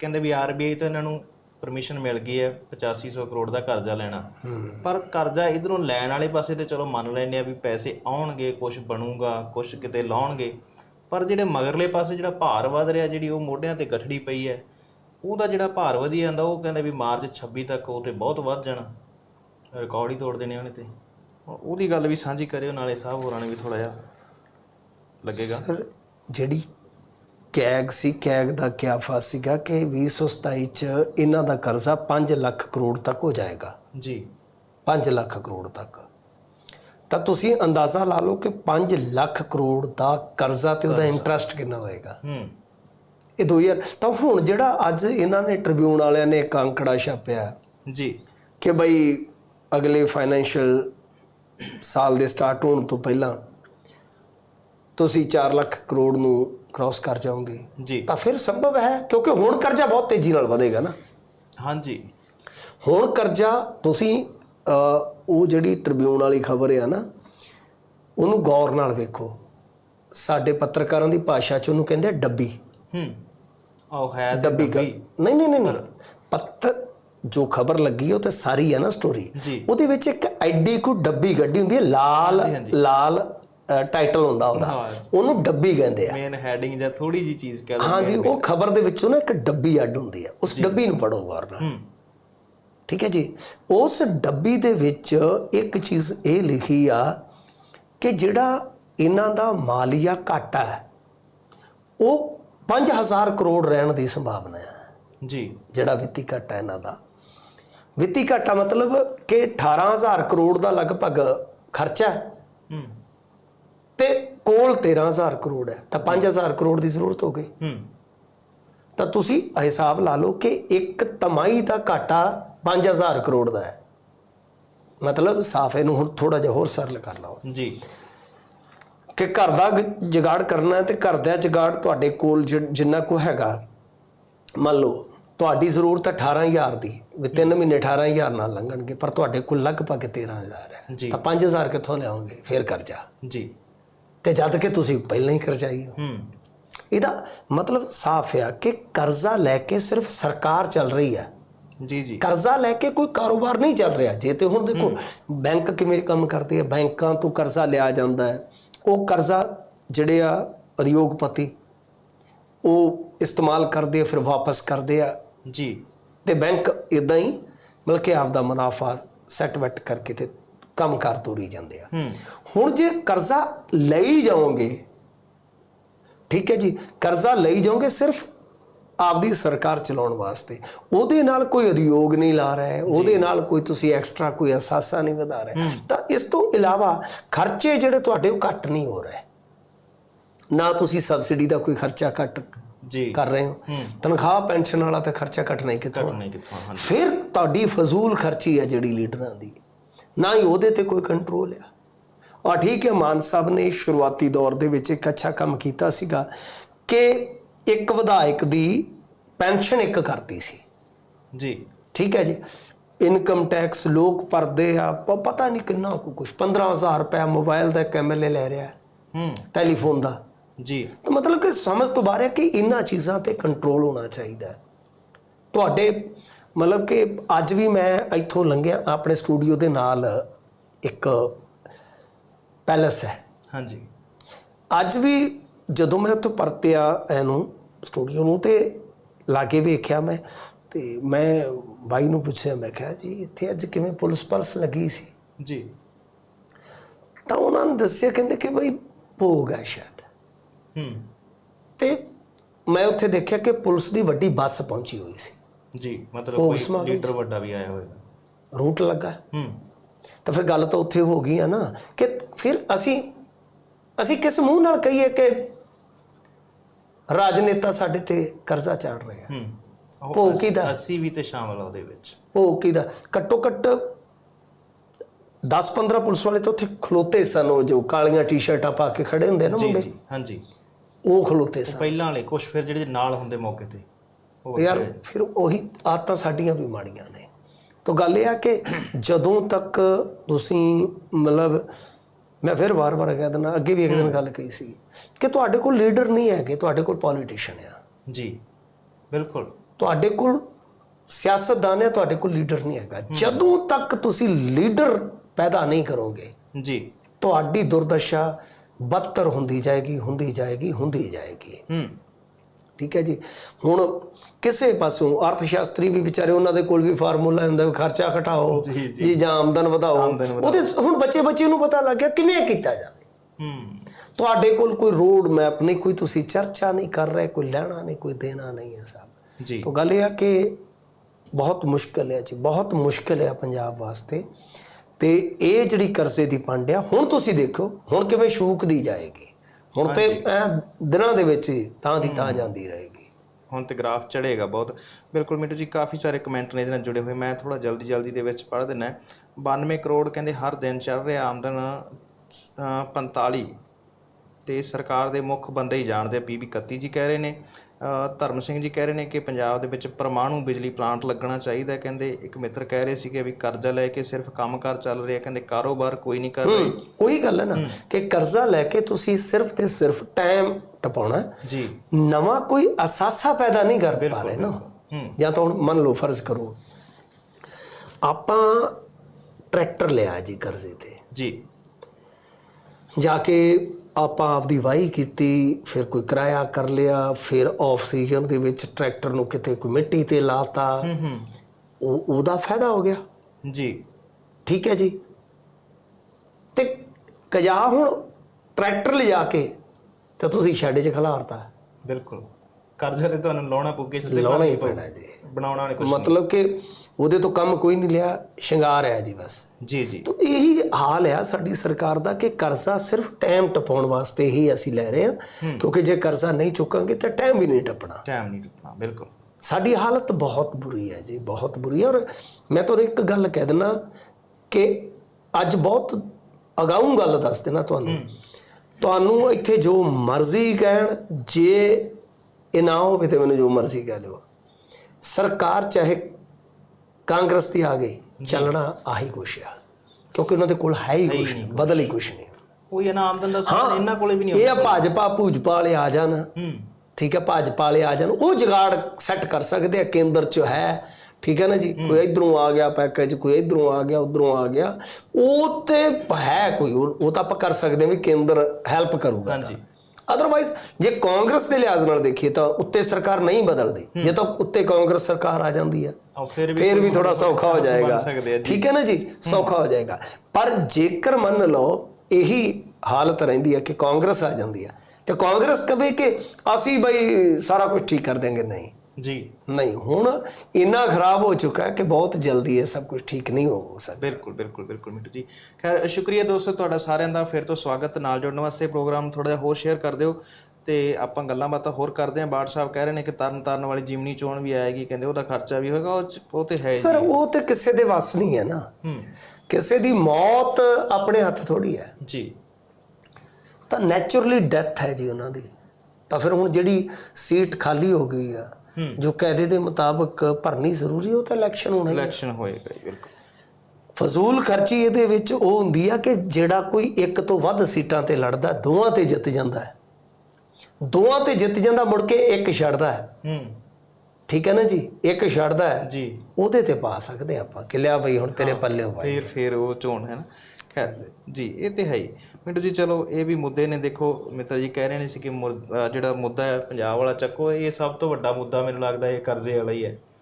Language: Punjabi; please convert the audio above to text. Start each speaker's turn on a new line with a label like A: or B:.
A: ਕਹਿੰਦੇ ਵੀ ਆਰਬੀਆਈ ਤੋਂ ਇਹਨਾਂ ਨੂੰ ਪਰਮਿਸ਼ਨ ਮਿਲ ਗਈ ਹੈ 8500 ਕਰੋੜ ਦਾ ਕਰਜ਼ਾ ਲੈਣਾ। ਪਰ ਕਰਜ਼ਾ ਇਧਰੋਂ ਲੈਣ ਵਾਲੇ ਪਾਸੇ ਤੇ ਚਲੋ ਮੰਨ ਲੈਂਦੇ ਆ ਵੀ ਪੈਸੇ ਆਉਣਗੇ ਕੁਝ ਬਣੂਗਾ ਕੁਝ ਕਿਤੇ ਲਾਉਣਗੇ। ਪਰ ਜਿਹੜੇ ਮਗਰਲੇ ਪਾਸੇ ਜਿਹੜਾ ਭਾਰ ਵਧ ਰਿਹਾ ਜਿਹੜੀ ਉਹ ਮੋਢਿਆਂ ਤੇ ਗਠੜੀ ਪਈ ਹੈ ਉਹਦਾ ਜਿਹੜਾ ਭਾਰ ਵਧੀ ਜਾਂਦਾ ਉਹ ਕਹਿੰਦੇ ਵੀ ਮਾਰਚ 26 ਤੱਕ ਉਹ ਤੇ ਬਹੁਤ ਵੱਧ ਜਾਣਾ। ਰਿਕਾਰਡ ਹੀ ਤੋੜ ਦੇਣੇ ਉਹਨੇ ਤੇ। ਉਹਦੀ ਗੱਲ ਵੀ ਸਾਂਝੀ ਕਰਿਓ ਨਾਲੇ ਸਾਹਿਬ ਹੋਰਾਂ ਨੇ ਵੀ ਥੋੜਾ ਜਿਹਾ ਲੱਗੇਗਾ।
B: ਸਰ ਜਿਹੜੀ ਕੈਗ ਸੀ ਕੈਗ ਦਾ ਕਿਆ ਫਾ ਸੀਗਾ ਕਿ 2027 ਚ ਇਹਨਾਂ ਦਾ ਕਰਜ਼ਾ 5 ਲੱਖ ਕਰੋੜ ਤੱਕ ਹੋ ਜਾਏਗਾ।
A: ਜੀ।
B: 5 ਲੱਖ ਕਰੋੜ ਤੱਕ। ਤਾਂ ਤੁਸੀਂ ਅੰਦਾਜ਼ਾ ਲਾ ਲਓ ਕਿ 5 ਲੱਖ ਕਰੋੜ ਦਾ ਕਰਜ਼ਾ ਤੇ ਉਹਦਾ ਇੰਟਰਸਟ ਕਿੰਨਾ ਹੋਏਗਾ?
A: ਹੂੰ।
B: ਇਹ 2000 ਤਾਂ ਹੁਣ ਜਿਹੜਾ ਅੱਜ ਇਹਨਾਂ ਨੇ ਟ੍ਰਿਬਿਊਨ ਵਾਲਿਆਂ ਨੇ ਇੱਕ ਅੰਕੜਾ ਛਾਪਿਆ।
A: ਜੀ।
B: ਕਿ ਬਈ ਅਗਲੇ ਫਾਈਨੈਂਸ਼ੀਅਲ ਸਾਲ ਦੇ ਸਟਾਰਟ ਹੋਣ ਤੋਂ ਪਹਿਲਾਂ ਤੁਸੀਂ 4 ਲੱਖ ਕਰੋੜ ਨੂੰ ਕ੍ਰਾਸ ਕਰ ਜਾਓਗੇ।
A: ਜੀ।
B: ਤਾਂ ਫਿਰ ਸੰਭਵ ਹੈ ਕਿਉਂਕਿ ਹੁਣ ਕਰਜ਼ਾ ਬਹੁਤ ਤੇਜ਼ੀ ਨਾਲ ਵਧੇਗਾ ਨਾ।
A: ਹਾਂਜੀ।
B: ਹੁਣ ਕਰਜ਼ਾ ਤੁਸੀਂ ਉਹ ਜਿਹੜੀ ਟ੍ਰਿਬਿਊਨ ਵਾਲੀ ਖਬਰ ਆ ਨਾ ਉਹਨੂੰ ਗੌਰ ਨਾਲ ਵੇਖੋ। ਸਾਡੇ ਪੱਤਰਕਾਰਾਂ ਦੀ ਭਾਸ਼ਾ 'ਚ ਉਹਨੂੰ ਕਹਿੰਦੇ ਆ ਡੱਬੀ।
A: ਹੂੰ। ਆਹ ਹੈ
B: ਡੱਬੀ ਨਹੀਂ ਨਹੀਂ ਨਹੀਂ ਨਹੀਂ। ਪੱਤ ਜੋ ਖਬਰ ਲੱਗੀ ਉਹ ਤੇ ਸਾਰੀ ਹੈ ਨਾ ਸਟੋਰੀ। ਉਹਦੇ ਵਿੱਚ ਇੱਕ ਐਡੀ ਕੋ ਡੱਬੀ ਗੱਡੀ ਹੁੰਦੀ ਹੈ ਲਾਲ ਲਾਲ ਟਾਈਟਲ ਹੁੰਦਾ ਉਹਦਾ। ਉਹਨੂੰ ਡੱਬੀ ਕਹਿੰਦੇ ਆ।
A: ਮੇਨ ਹੈਡਿੰਗ ਜਾਂ ਥੋੜੀ ਜੀ ਚੀਜ਼ ਕਹਿ ਲਓ।
B: ਹਾਂਜੀ ਉਹ ਖਬਰ ਦੇ ਵਿੱਚੋਂ ਨਾ ਇੱਕ ਡੱਬੀ ਅੱਡ ਹੁੰਦੀ ਹੈ ਉਸ ਡੱਬੀ ਨੂੰ ਪੜੋ ਗੌਰ ਨਾਲ। ਠੀਕ ਹੈ ਜੀ? ਉਸ ਡੱਬੀ ਦੇ ਵਿੱਚ ਇੱਕ ਚੀਜ਼ ਇਹ ਲਿਖੀ ਆ ਕਿ ਜਿਹੜਾ ਇਹਨਾਂ ਦਾ ਮਾਲੀਆ ਘਾਟਾ ਹੈ ਉਹ 5000 ਕਰੋੜ ਰਹਿਣ ਦੀ ਸੰਭਾਵਨਾ ਹੈ।
A: ਜੀ।
B: ਜਿਹੜਾ ਵਿੱਤੀ ਘਾਟਾ ਇਹਨਾਂ ਦਾ। ਵਿੱਤੀ ਘਾਟਾ ਮਤਲਬ ਕਿ 18000 ਕਰੋੜ ਦਾ ਲਗਭਗ ਖਰਚਾ ਹੈ।
A: ਹੂੰ।
B: ਤੇ ਕੋਲ 13000 ਕਰੋੜ ਹੈ। ਤਾਂ 5000 ਕਰੋੜ ਦੀ ਜ਼ਰੂਰਤ ਹੋ ਗਈ।
A: ਹੂੰ।
B: ਤਾਂ ਤੁਸੀਂ ਹਿਸਾਬ ਲਾ ਲਓ ਕਿ ਇੱਕ ਤਮਾਈ ਦਾ ਘਾਟਾ 5000 ਕਰੋੜ ਦਾ ਹੈ। ਮਤਲਬ ਸਾਫ਼ ਇਹਨੂੰ ਹੁਣ ਥੋੜਾ ਜਿਹਾ ਹੋਰ ਸਰਲ ਕਰ ਲਓ।
A: ਜੀ।
B: ਕਿ ਘਰ ਦਾ ਜੁਗਾੜ ਕਰਨਾ ਹੈ ਤੇ ਘਰ ਦਾ ਜੁਗਾੜ ਤੁਹਾਡੇ ਕੋਲ ਜਿੰਨਾ ਕੋ ਹੈਗਾ। ਮੰਨ ਲਓ ਤੁਹਾਡੀ ਜ਼ਰੂਰਤ ਹੈ 18000 ਦੀ ਵੀ 3 ਮਹੀਨੇ 18000 ਨਾਲ ਲੰਘਣਗੇ ਪਰ ਤੁਹਾਡੇ ਕੋਲ ਲਗਭਗ 13000 ਹੈ। ਤਾਂ 5000 ਕਿੱਥੋਂ ਲਿਆਓਗੇ? ਫੇਰ ਕਰਜ਼ਾ।
A: ਜੀ।
B: ਤੇ ਜਦ ਕਿ ਤੁਸੀਂ ਪਹਿਲਾਂ ਹੀ ਕਰਜ਼ਾਈ ਹੋ।
A: ਹੂੰ।
B: ਇਹਦਾ ਮਤਲਬ ਸਾਫ਼ ਆ ਕਿ ਕਰਜ਼ਾ ਲੈ ਕੇ ਸਿਰਫ ਸਰਕਾਰ ਚੱਲ ਰਹੀ ਹੈ
A: ਜੀ ਜੀ।
B: ਕਰਜ਼ਾ ਲੈ ਕੇ ਕੋਈ ਕਾਰੋਬਾਰ ਨਹੀਂ ਚੱਲ ਰਿਹਾ। ਜੇ ਤੇ ਹੁਣ ਦੇਖੋ ਬੈਂਕ ਕਿਵੇਂ ਕੰਮ ਕਰਦੇ ਆ? ਬੈਂਕਾਂ ਤੋਂ ਕਰਜ਼ਾ ਲਿਆ ਜਾਂਦਾ ਹੈ। ਉਹ ਕਰਜ਼ਾ ਜਿਹੜੇ ਆ ਉਦਯੋਗਪਤੀ ਉਹ ਇਸਤੇਮਾਲ ਕਰਦੇ ਆ ਫਿਰ ਵਾਪਸ ਕਰਦੇ ਆ।
A: ਜੀ।
B: ਤੇ ਬੈਂਕ ਇਦਾਂ ਹੀ ਮਤਲਬ ਕਿ ਆਪਦਾ ਮੁਨਾਫਾ ਸੈੱਟ ਵੈਟ ਕਰਕੇ ਤੇ ਕੰਮ ਕਰ ਤੋਰੀ ਜਾਂਦੇ ਆ।
A: ਹੂੰ।
B: ਹੁਣ ਜੇ ਕਰਜ਼ਾ ਲਈ ਜਾਓਗੇ ਠੀਕ ਹੈ ਜੀ ਕਰਜ਼ਾ ਲਈ ਜਾਓਗੇ ਸਿਰਫ ਆਪਦੀ ਸਰਕਾਰ ਚਲਾਉਣ ਵਾਸਤੇ। ਉਹਦੇ ਨਾਲ ਕੋਈ ਉਦਯੋਗ ਨਹੀਂ ਲਾ ਰਿਹਾ ਉਹਦੇ ਨਾਲ ਕੋਈ ਤੁਸੀਂ ਐਕਸਟਰਾ ਕੋਈ ਅਸਾਸਾ ਨਹੀਂ ਵਧਾ ਰਹੇ। ਤਾਂ ਇਸ ਤੋਂ ਇਲਾਵਾ ਖਰਚੇ ਜਿਹੜੇ ਤੁਹਾਡੇ ਉਹ ਘੱਟ ਨਹੀਂ ਹੋ ਰਹੇ। ਨਾ ਤੁਸੀਂ ਸਬਸਿਡੀ ਦਾ ਕੋਈ ਖਰਚਾ ਘੱਟ
A: ਜੀ।
B: ਕਰ ਰਹੇ ਹੋ। ਤਨਖਾਹ ਪੈਨਸ਼ਨ ਵਾਲਾ ਤਾਂ ਖਰਚਾ ਘੱਟ ਨਹੀਂ ਕਿਤੋਂ
A: ਨਹੀਂ ਕਿੱਥੋਂ ਹਾਂ
B: ਫਿਰ ਤੁਹਾਡੀ ਫਜ਼ੂਲ ਖਰਚੀ ਹੈ ਜਿਹੜੀ ਲੀਡਰਾਂ ਦੀ। ਨਾ ਹੀ ਉਹਦੇ ਤੇ ਕੋਈ ਕੰਟਰੋਲ ਆ। ਔਰ ਠੀਕ ਹੈ ਮਾਨ ਸਾਹਿਬ ਨੇ ਸ਼ੁਰੂਆਤੀ ਦੌਰ ਦੇ ਵਿੱਚ ਇੱਕ ਅੱਛਾ ਕੰਮ ਕੀਤਾ ਸੀਗਾ ਕਿ ਇੱਕ ਵਿਧਾਇਕ ਦੀ ਪੈਨਸ਼ਨ ਇੱਕ ਕਰਤੀ ਸੀ।
A: ਜੀ।
B: ਠੀਕ ਹੈ ਜੀ। ਇਨਕਮ ਟੈਕਸ ਲੋਕ ਭਰਦੇ ਆ ਪਤਾ ਨਹੀਂ ਕਿੰਨਾ ਕੁ ਕੁਝ 15000 ਰੁਪਏ ਮੋਬਾਈਲ ਦਾ ਐਮਐਲਏ ਲੈ ਰਿਹਾ ਹੈ,
A: ਹੂੰ।
B: ਟੈਲੀਫੋਨ ਦਾ।
A: ਜੀ।
B: ਤਾਂ ਮਤਲਬ ਕਿ ਸਮਝ ਤੋਂ ਬਾਹਰ ਹੈ ਕਿ ਇਹਨਾਂ ਚੀਜ਼ਾਂ ਤੇ ਕੰਟਰੋਲ ਹੋਣਾ ਚਾਹੀਦਾ ਹੈ। ਤੁਹਾਡੇ ਮਤਲਬ ਕਿ ਅੱਜ ਵੀ ਮੈਂ ਇੱਥੋਂ ਲੰਘਿਆ ਆਪਣੇ ਸਟੂਡੀਓ ਦੇ ਨਾਲ ਇੱਕ ਪੈਲਸ ਹੈ।
A: ਹਾਂਜੀ।
B: ਅੱਜ ਵੀ ਜਦੋਂ ਮੈਂ ਉੱਥੋਂ ਪਰਤਿਆ ਇਹਨੂੰ ਸਟੂਡੀਓ ਨੂੰ ਤੇ ਲਾਗੇ ਵੇਖਿਆ ਮੈਂ ਤੇ ਮੈਂ ਬਾਈ ਨੂੰ ਪੁੱਛਿਆ ਮੈਂ ਕਿਹਾ ਜੀ ਇੱਥੇ ਅੱਜ ਕਿਵੇਂ ਪੁਲਿਸ ਪਲਸ ਲੱਗੀ ਸੀ?
A: ਜੀ।
B: ਤਾਂ ਉਹਨਾਂ ਨੇ ਦੱਸਿਆ ਕਹਿੰਦੇ ਕਿ ਬਈ ਭੋਗ ਹੈ ਸ਼ਾਇਦ।
A: ਹੂੰ।
B: ਤੇ ਮੈਂ ਉੱਥੇ ਦੇਖਿਆ ਕਿ ਪੁਲਿਸ ਦੀ ਵੱਡੀ ਬੱਸ ਪਹੁੰਚੀ ਹੋਈ ਸੀ।
A: ਜੀ ਮਤਲਬ
B: ਉਹ
A: ਕੋਈ ਲੀਡਰ ਵੱਡਾ ਵੀ ਆਇਆ ਹੋਵੇਗਾ
B: ਰੂਟ ਲੱਗਾ।
A: ਹੂੰ।
B: ਤਾਂ ਫਿਰ ਗੱਲ ਤਾਂ ਉੱਥੇ ਹੋ ਗਈ ਆ ਨਾ ਕਿ ਫਿਰ ਅਸੀਂ ਅਸੀਂ ਕਿਸ ਮੂੰਹ ਨਾਲ ਕਹੀਏ ਕਿ ਰਾਜਨੇਤਾ ਸਾਡੇ ਤੇ ਕਰਜ਼ਾ ਚਾੜ ਰਹੇ। ਆ
A: ਹੂੰ। ਉਹ
B: ਭੋਗ
A: ਅਸੀਂ-
B: ਕਿਹਦਾ?
A: ਅਸੀਂ ਵੀ ਤੇ ਸ਼ਾਮਲ ਆ ਉਹਦੇ ਵਿੱਚ।
B: ਉਹ ਕਿਹਦਾ? ਘੱਟੋ ਘੱਟ 10-15 ਪੁਲਿਸ ਵਾਲੇ ਤਾਂ ਉੱਥੇ ਖਲੋਤੇ ਸਨ ਉਹ ਜੋ ਕਾਲੀਆਂ ਟੀ-ਸ਼ਰਟਾਂ ਪਾ ਕੇ ਖੜੇ ਹੁੰਦੇ ਨਾ
A: ਜੀ
B: ਮੁੰਡੇ।
A: ਜੀ ਹਾਂਜੀ।
B: ਉਹ ਖਲੋਤੇ ਸਨ।
A: ਪਹਿਲਾਂ ਵਾਲੇ ਕੁਝ ਫਿਰ ਜਿਹੜੇ ਨਾਲ ਹੁੰਦੇ ਮੌਕੇ ਤੇ।
B: ਯਾਰ ਫਿਰ ਉਹੀ ਆਦਤਾਂ ਸਾਡੀਆਂ ਵੀ ਮਾੜੀਆਂ ਨੇ। ਤਾਂ ਗੱਲ ਇਹ ਆ ਕਿ ਜਦੋਂ ਤੱਕ ਤੁਸੀਂ ਮਤਲਬ ਮੈਂ ਫਿਰ ਵਾਰ-ਵਾਰ ਕਹਿ ਦਿੰਦਾ ਅੱਗੇ ਵੀ ਇੱਕ ਦਿਨ ਗੱਲ ਕਹੀ ਸੀ ਕਿ ਤੁਹਾਡੇ ਕੋਲ ਲੀਡਰ ਨਹੀਂ ਹੈਗੇ ਤੁਹਾਡੇ ਕੋਲ ਪੋਲੀਟੀਸ਼ੀਅਨ ਆ।
A: ਜੀ ਬਿਲਕੁਲ।
B: ਤੁਹਾਡੇ ਕੋਲ ਸਿਆਸਤਦਾਨ ਹੈ ਤੁਹਾਡੇ ਕੋਲ ਲੀਡਰ ਨਹੀਂ ਹੈਗਾ। ਜਦੋਂ ਤੱਕ ਤੁਸੀਂ ਲੀਡਰ ਪੈਦਾ ਨਹੀਂ ਕਰੋਗੇ
A: ਜੀ।
B: ਤੁਹਾਡੀ ਦੁਰਦਸ਼ਾ ਬਦਤਰ ਹੁੰਦੀ ਜਾਏਗੀ ਹੁੰਦੀ ਜਾਏਗੀ ਹੁੰਦੀ ਜਾਏਗੀ।
A: ਹੂੰ।
B: ਠੀਕ ਹੈ ਜੀ। ਹੁਣ ਕਿਸੇ ਪਾਸੋਂ ਅਰਥ ਸ਼ਾਸਤਰੀ ਵੀ ਵਿਚਾਰੇ ਉਹਨਾਂ ਦੇ ਕੋਲ ਵੀ ਫਾਰਮੂਲਾ ਹੁੰਦਾ ਵੀ ਖਰਚਾ ਘਟਾਓ
A: ਜੀ,
B: ਜੀ। ਆਮਦਨ ਵਧਾਓ। ਉਹਦੇ ਹੁਣ ਬੱਚੇ ਬੱਚੇ ਨੂੰ ਪਤਾ ਲੱਗ ਗਿਆ ਕਿਵੇਂ ਕੀਤਾ ਜਾਵੇ।
A: ਹੂੰ।
B: ਤੁਹਾਡੇ ਕੋਲ ਕੋਈ ਰੋਡ ਮੈਪ ਨਹੀਂ ਕੋਈ ਤੁਸੀਂ ਚਰਚਾ ਨਹੀਂ ਕਰ ਰਹੇ ਕੋਈ ਲੈਣਾ ਨਹੀਂ ਕੋਈ ਦੇਣਾ ਨਹੀਂ ਹੈ ਸਾਹਿਬ
A: ਜੀ।
B: ਤਾਂ ਗੱਲ ਇਹ ਆ ਕਿ ਬਹੁਤ ਮੁਸ਼ਕਲ ਹੈ ਜੀ ਬਹੁਤ ਮੁਸ਼ਕਲ ਹੈ ਪੰਜਾਬ ਵਾਸਤੇ। ਤੇ ਇਹ ਜਿਹੜੀ ਕਰਜ਼ੇ ਦੀ ਪੰਡ ਆ ਹੁਣ ਤੁਸੀਂ ਦੇਖੋ ਹੁਣ ਕਿਵੇਂ ਸ਼ੂਕ ਦੀ ਜਾਏਗੀ। ਹੁਣ ਤੇ ਐਂ ਦਿਨਾਂ ਦੇ ਵਿੱਚ ਹੀ ਤਾਂ ਦੀ ਤਾਂ ਜਾਂਦੀ ਰਹੇਗੀ।
A: ਹੁਣ ਤੇ ਗ੍ਰਾਫ ਚੜੇਗਾ ਬਹੁਤ। ਬਿਲਕੁਲ ਮਿੰਟੂ ਜੀ ਕਾਫੀ ਸਾਰੇ ਕਮੈਂਟ ਨੇ ਇਹਦੇ ਨਾਲ ਜੁੜੇ ਹੋਏ। ਮੈਂ ਥੋੜਾ ਜਲਦੀ ਜਲਦੀ ਦੇ ਵਿੱਚ ਪੜ੍ਹ ਦਿੰਨਾ 92 ਕਰੋੜ ਕਹਿੰਦੇ ਹਰ ਦਿਨ ਚੱਲ ਰਿਹਾ ਆਮਦਨ ਅ, 45 ਤੇ ਸਰਕਾਰ ਦੇ ਮੁੱਖ ਬੰਦੇ ਹੀ ਜਾਣਦੇ ਆ ਬੀਬੀ 31 ਜੀ ਕਹਿ ਰਹੇ ਨੇ। ਧਰਮ ਸਿੰਘ ਜੀ ਕਹਿ ਰਹੇ ਨੇ ਕਿ ਪੰਜਾਬ ਦੇ ਵਿੱਚ ਪਰਮਾਣੂ ਬਿਜਲੀ ਪਲਾਂਟ ਲੱਗਣਾ ਚਾਹੀਦਾ। ਕਹਿੰਦੇ ਇੱਕ ਮਿੱਤਰ ਕਹਿ ਰਹੇ ਸੀਗੇ ਵੀ ਕਰਜ਼ਾ ਲੈ ਕੇ ਸਿਰਫ ਕੰਮਕਾਰ ਚੱਲ ਰਿਹਾ ਕਹਿੰਦੇ ਕਾਰੋਬਾਰ ਕੋਈ ਨਹੀਂ ਕਰ ਰਹੇ।
B: ਉਹੀ ਗੱਲ ਹੈ ਨਾ ਕਿ ਕਰਜ਼ਾ ਲੈ ਕੇ ਤੁਸੀਂ ਸਿਰਫ ਤੇ ਸਿਰਫ ਟਾਈਮ ਟਪਾਉਣਾ।
A: ਜੀ।
B: ਨਵਾਂ ਕੋਈ ਅਸਾਸਾ ਪੈਦਾ ਨਹੀਂ ਕਰ ਪਾ ਰਹੇ ਨਾ। ਜਾਂ ਤਾਂ ਹੁਣ ਮੰਨ ਲਓ ਫਰਜ਼ ਕਰੋ ਆਪਾਂ ਟਰੈਕਟਰ ਲਿਆ ਜੀ ਕਰਜ਼ੇ ਤੇ।
A: ਜੀ।
B: ਜਾ ਕੇ ਆਪਾਂ ਆਪਦੀ ਵਾਹੀ ਕੀਤੀ ਫਿਰ ਕੋਈ ਕਿਰਾਇਆ ਕਰ ਲਿਆ ਫਿਰ ਆਫ ਸੀਜ਼ਨ ਦੇ ਵਿੱਚ ਟਰੈਕਟਰ ਨੂੰ ਕਿਤੇ ਕੋਈ ਮਿੱਟੀ ਤੇ ਲਾਤਾ।
A: ਹੂੰ ਹੂੰ।
B: ਉਹ ਉਹਦਾ ਫਾਇਦਾ ਹੋ ਗਿਆ।
A: ਜੀ।
B: ਠੀਕ ਹੈ ਜੀ। ਤੇ ਕਜਾ ਹੁਣ ਟਰੈਕਟਰ ਲਿਜਾ ਕੇ ਤੇ ਤੁਸੀਂ ਸ਼ੈੱਡ 'ਚ ਖਿਲਾਰਤਾ।
A: ਬਿਲਕੁਲ। ਕਰਜ਼ਾ ਤੇ ਤੁਹਾਨੂੰ ਲਾਉਣਾ ਪਊਗਾ ਇਸ ਲਈ
B: ਲਾਉਣਾ ਹੀ ਪੈਣਾ ਜੀ।
A: ਬਣਾਉਣਾ ਨਹੀਂ ਕੁਝ
B: ਮਤਲਬ ਕਿ ਉਹਦੇ ਤੋਂ ਕੰਮ ਕੋਈ ਨਹੀਂ ਲਿਆ ਸ਼ਿੰਗਾਰ ਹੈ ਜੀ ਬਸ।
A: ਜੀ ਜੀ।
B: ਤਾਂ ਇਹੀ ਹਾਲ ਹੈ ਸਾਡੀ ਸਰਕਾਰ ਦਾ ਕਿ ਕਰਜ਼ਾ ਸਿਰਫ ਟਾਈਮ ਟਪਾਉਣ ਵਾਸਤੇ ਹੀ ਅਸੀਂ ਲੈ ਰਹੇ ਹਾਂ। ਕਿਉਂਕਿ ਜੇ ਕਰਜ਼ਾ ਨਹੀਂ ਚੁੱਕਾਂਗੇ ਤਾਂ ਟਾਈਮ ਵੀ ਨਹੀਂ ਟੱਪਣਾ।
A: ਟਾਈਮ ਨਹੀਂ ਰੁਕਣਾ ਬਿਲਕੁਲ।
B: ਸਾਡੀ ਹਾਲਤ ਬਹੁਤ ਬੁਰੀ ਹੈ ਜੀ ਬਹੁਤ ਬੁਰੀ ਹੈ। ਔਰ ਮੈਂ ਤੁਹਾਨੂੰ ਇੱਕ ਗੱਲ ਕਹਿ ਦਿੰਦਾ ਕਿ ਅੱਜ ਬਹੁਤ ਅਗਾਊਂ ਗੱਲ ਦੱਸ ਦੇਣਾ ਤੁਹਾਨੂੰ। ਤੁਹਾਨੂੰ ਇੱਥੇ ਜੋ ਮਰਜ਼ੀ ਕਹਿਣ ਜੇ ਇਹ ਨਾ ਹੋਵੇ ਤੇ ਮੈਨੂੰ ਜੋ ਮਰਜ਼ੀ ਕਹਿ ਲਿਓ। ਸਰਕਾਰ ਚਾਹੇ ਕਾਂਗਰਸ ਦੀ ਆ ਗਈ ਚੱਲਣਾ ਆਹੀ ਕੁਛ ਆ। ਕਿਉਂਕਿ ਉਹਨਾਂ ਦੇ ਕੋਲ ਹੈ ਹੀ ਕੁਛ ਨਹੀਂ ਬਦਲ ਹੀ ਕੁਛ ਨਹੀਂ।
A: ਉਹ ਇਹ ਨਾ ਆਮਦਨ ਦਾ ਸਾਧਨ ਇਹਨਾਂ ਕੋਲੇ ਵੀ ਨਹੀਂ
B: ਇਹ ਆ ਭਾਜਪਾ ਭੂਜਪਾ ਵਾਲੇ ਆ ਜਾਣ। ਠੀਕ ਹੈ ਭਾਜਪਾ ਵਾਲੇ ਆ ਜਾਣ। ਉਹ ਜਗਾੜ ਸੈੱਟ ਕਰ ਸਕਦੇ ਆ ਕੇਂਦਰ 'ਚ ਹੈ। ਠੀਕ ਹੈ ਨਾ ਜੀ? ਕੋਈ ਇਧਰੋਂ ਆ ਗਿਆ ਪੈਕੇਜ ਕੋਈ ਇਧਰੋਂ ਆ ਗਿਆ ਉਧਰੋਂ ਆ ਗਿਆ। ਉਹ ਤੇ ਹੈ ਕੋਈ ਉਹ ਤਾਂ ਆਪਾਂ ਕਰ ਸਕਦੇ ਵੀ ਕੇਂਦਰ ਹੈਲਪ ਕਰੂਗਾ
A: ਹਾਂਜੀ।
B: ਅਦਰਵਾਈਜ਼ ਜੇ ਕਾਂਗਰਸ ਦੇ ਲਿਹਾਜ਼ ਨਾਲ ਦੇਖੀਏ ਤਾਂ ਉੱਤੇ ਸਰਕਾਰ ਨਹੀਂ ਬਦਲਦੀ। ਜੇ ਤਾਂ ਉੱਤੇ ਕਾਂਗਰਸ ਸਰਕਾਰ ਆ ਜਾਂਦੀ ਹੈ
A: ਫਿਰ ਵੀ
B: ਫੇਰ ਵੀ ਥੋੜਾ ਸੌਖਾ ਹੋ ਜਾਏਗਾ। ਠੀਕ ਹੈ ਨਾ ਜੀ? ਸੌਖਾ ਹੋ ਜਾਏਗਾ। ਪਰ ਜੇਕਰ ਮੰਨ ਲਓ ਇਹੀ ਹਾਲਤ ਰਹਿੰਦੀ ਹੈ ਕਿ ਕਾਂਗਰਸ ਆ ਜਾਂਦੀ ਹੈ ਤੇ ਕਾਂਗਰਸ ਕਵੇ ਕਿ ਅਸੀਂ ਬਈ ਸਾਰਾ ਕੁਝ ਠੀਕ ਕਰ ਦੇਂਗੇ ਨਹੀਂ।
A: ਜੀ।
B: ਨਹੀਂ ਹੁਣ ਇੰਨਾ ਖਰਾਬ ਹੋ ਚੁੱਕਾ ਹੈ ਕਿ ਬਹੁਤ ਜਲਦੀ ਇਹ ਸਭ ਕੁਝ ਠੀਕ ਨਹੀਂ ਹੋ ਸਕਦਾ।
A: ਬਿਲਕੁਲ ਬਿਲਕੁਲ ਬਿਲਕੁਲ ਮਿੱਟੂ ਜੀ। ਖੈਰ ਸ਼ੁਕਰੀਆ ਦੋਸਤੋ ਤੁਹਾਡਾ ਸਾਰਿਆਂ ਦਾ। ਫਿਰ ਤੋਂ ਸਵਾਗਤ ਨਾਲ ਜੁੜਨ ਵਾਸਤੇ ਪ੍ਰੋਗਰਾਮ ਥੋੜਾ ਜਿਹਾ ਹੋਰ ਸ਼ੇਅਰ ਕਰ ਦਿਓ। ਤੇ ਆਪਾਂ ਗੱਲਾਂ ਬਾਤਾਂ ਹੋਰ ਕਰਦੇ ਹਾਂ। ਬਾੜ ਸਾਹਿਬ ਕਹਿ ਰਹੇ ਨੇ ਕਿ ਤਰਨ ਤਾਰਨ ਵਾਲੀ ਜਿਮਨੀ ਚੋਣ ਵੀ ਆਏਗੀ। ਕਹਿੰਦੇ ਉਹਦਾ ਖਰਚਾ ਵੀ ਹੋਏਗਾ। ਉਹ ਤੇ ਹੈ।
B: ਸਰ ਉਹ ਤੇ ਕਿਸੇ ਦੇ ਵੱਸ ਨਹੀਂ ਹੈ ਨਾ। ਕਿਸੇ ਦੀ ਮੌਤ ਆਪਣੇ ਹੱਥ ਥੋੜੀ ਹੈ।
A: ਜੀ।
B: ਤਾਂ ਨੈਚੁਰਲੀ ਡੈਥ ਹੈ ਜੀ ਉਹਨਾਂ ਦੀ। ਤਾਂ ਫਿਰ ਹੁਣ ਜਿਹੜੀ ਸੀਟ ਖਾਲੀ ਹੋ ਗਈ ਆ ਜੋ ਕਾਇਦੇ ਦੇ ਮੁਤਾਬਕ ਭਰਨੀ ਜ਼ਰੂਰੀ ਉਹ ਤਾਂ ਇਲੈਕਸ਼ਨ ਹੋਣਾ ਹੀ ਹੈ।
A: ਇਲੈਕਸ਼ਨ ਹੋਏਗਾ ਜੀ ਬਿਲਕੁਲ।
B: ਫਜ਼ੂਲ ਖਰਚੀ ਇਹਦੇ ਵਿੱਚ ਉਹ ਹੁੰਦੀ ਆ ਕਿ ਜਿਹੜਾ ਕੋਈ ਇੱਕ ਤੋਂ ਵੱਧ ਸੀਟਾਂ ਤੇ ਲੜਦਾ ਦੋਵਾਂ ਤੇ ਜਿੱਤ ਜਾਂਦਾ ਹੈ। ਦੋਵਾਂ ਤੇ ਜਿੱਤ ਜਾਂਦਾ ਮੁੜ ਕੇ ਇੱਕ ਛੱਡਦਾ ਹੈ।
A: ਹੂੰ।
B: ਠੀਕ ਹੈ ਨਾ ਜੀ? ਇੱਕ ਛੱਡਦਾ ਹੈ।
A: ਜੀ।
B: ਉਹਦੇ ਤੇ ਪਾ ਸਕਦੇ ਹਾਂ ਆਪਾਂ ਕਿ ਲਿਆ ਬਈ ਹੁਣ ਤੇਰੇ ਪੱਲੇ ਭਾਈ।
A: ਫੇਰ ਫੇਰ ਉਹ ਚੋਣ ਹੈ ਨਾ। ਖੈਰ ਜੀ। ਇਹ ਤੇ ਹੈ ਹੀ। ਮਿੰਟੂ ਜੀ ਚਲੋ ਇਹ ਵੀ ਮੁੱਦੇ ਨੇ। ਦੇਖੋ ਮਿੱਤਰ ਜੀ ਕਹਿ ਰਹੇ ਨੇ ਸੀ ਕਿ ਜਿਹੜਾ ਮੁੱਦਾ ਹੈ ਪੰਜਾਬ ਵਾਲਾ ਚੱਕੋ ਇਹ ਸਭ ਤੋਂ ਵੱਡਾ ਮੁੱਦਾ ਮੈਨੂੰ ਲੱਗਦਾ ਇਹ ਕਰਜ਼ੇ ਵਾਲਾ ਹੀ ਹੈ।